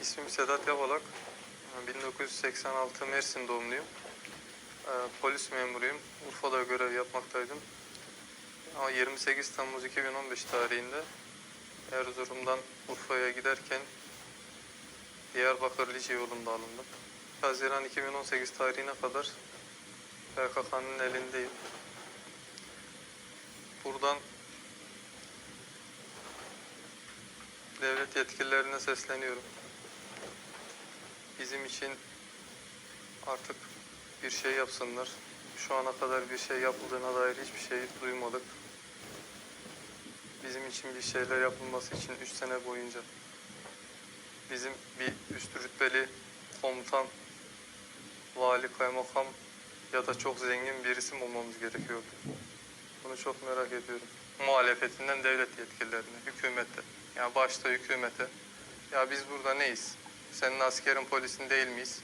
İsmim Sedat Yabalak. 1986 Mersin doğumluyum. Ee, Polis memuruyum. Urfa'da görev yapmaktaydım. Ama 28 Temmuz 2015 tarihinde Erzurum'dan Urfa'ya giderken Diyarbakır Lice yolunda alındım. Haziran 2018 tarihine kadar PKK'nın elindeyim. Buradan devlet yetkililerine sesleniyorum. Bizim için artık bir şey yapsınlar. Şu ana kadar bir şey yapıldığına dair hiçbir şey duymadık. Bizim için bir şeyler yapılması için 3 sene boyunca bizim bir üst rütbeli komutan, vali, kaymakam ya da çok zengin bir isim olmamız gerekiyordu. Bunu çok merak ediyorum. Muhalefetinden devlet yetkililerine, hükümete. Yani başta hükümete. Ya biz burada neyiz? Senin askerin polisin değil miyiz?